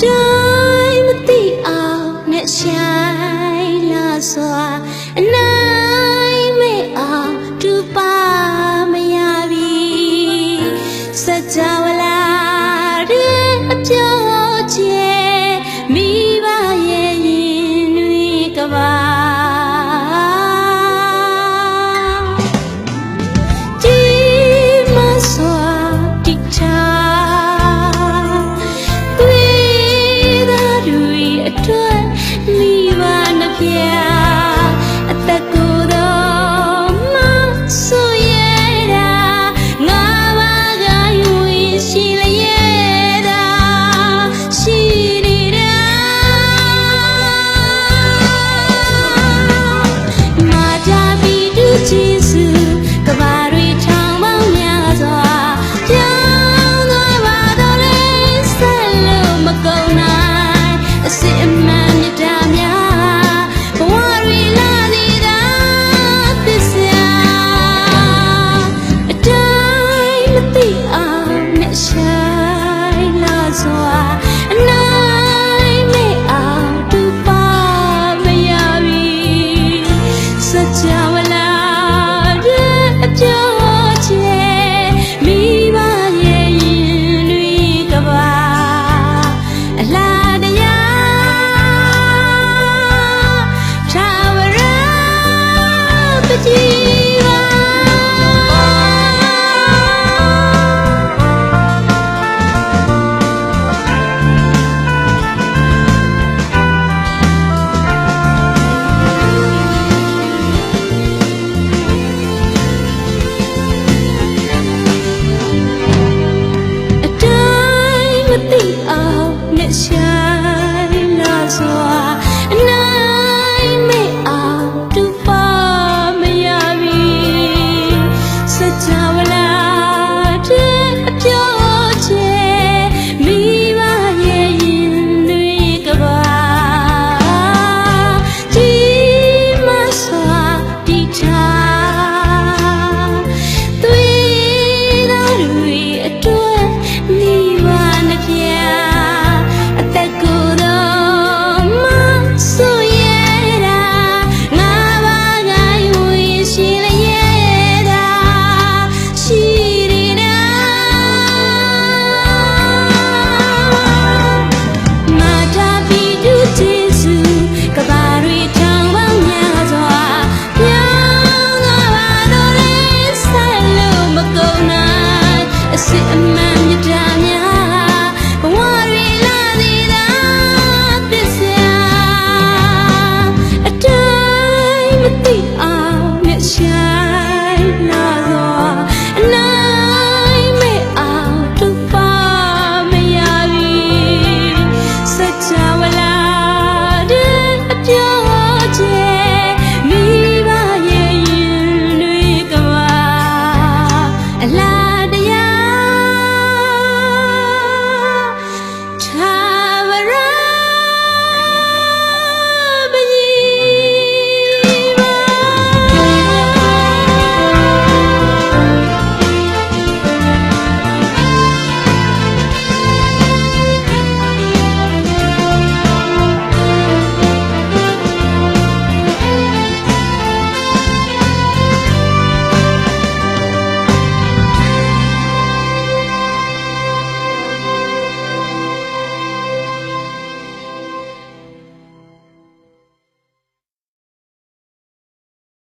တိုင်းမသိအောင်နဲ့ရှိုင်းလာစွာအနိုင်မဲ့အောင်သူပါမရပြီစကြဝဠာရဲ့အပြော စွာအနိုင်မေအောင်တူပါမရပြီစကြဝဠာ